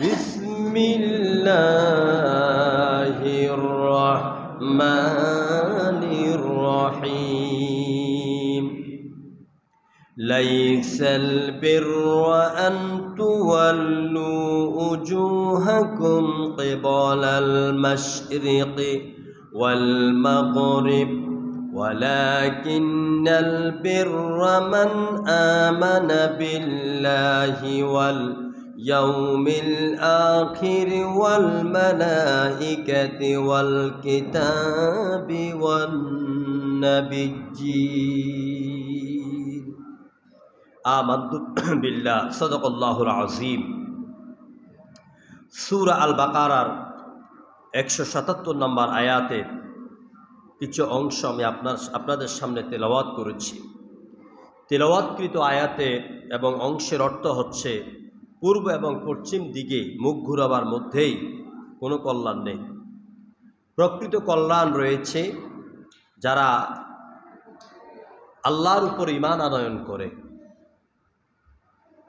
بسم الله الرحمن الرحيم. ليس البر أن تولوا وجوهكم قبل المشرق والمغرب ولكن البر من آمن بالله واليوم الآخر والملائكة والكتاب والنبيين آمنت بالله صدق الله العظيم সূরা আল বাকারার একশো সাতাত্তর নম্বর আয়াতের কিছু অংশ আমি আপনার আপনাদের সামনে তেলাওয়াত করেছি তেলাওয়াতকৃত আয়াতে এবং অংশের অর্থ হচ্ছে পূর্ব এবং পশ্চিম দিকে মুখ ঘুরাবার মধ্যেই কোনো কল্যাণ নেই। প্রকৃত কল্যাণ রয়েছে যারা আল্লাহর উপর ইমান আনয়ন করে,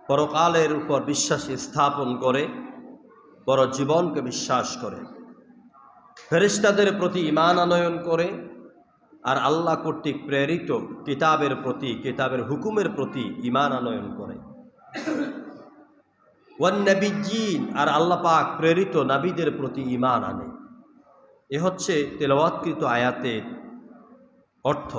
পরকালের উপর বিশ্বাস স্থাপন করে বড় জীবনকে বিশ্বাস করে ফেরিস্তাদের প্রতি ইমান আনয়ন করে আর আল্লাহ কর্তৃক প্রেরিত কিতাবের প্রতি, কিতাবের হুকুমের প্রতি ইমান আনয়ন করে। ওয়ান্নবিজিন আর আল্লাহ পাক প্রেরিত নাবিদের প্রতি ইমান আনে। এ হচ্ছে তেলাওয়াতকৃত আয়াতের অর্থ।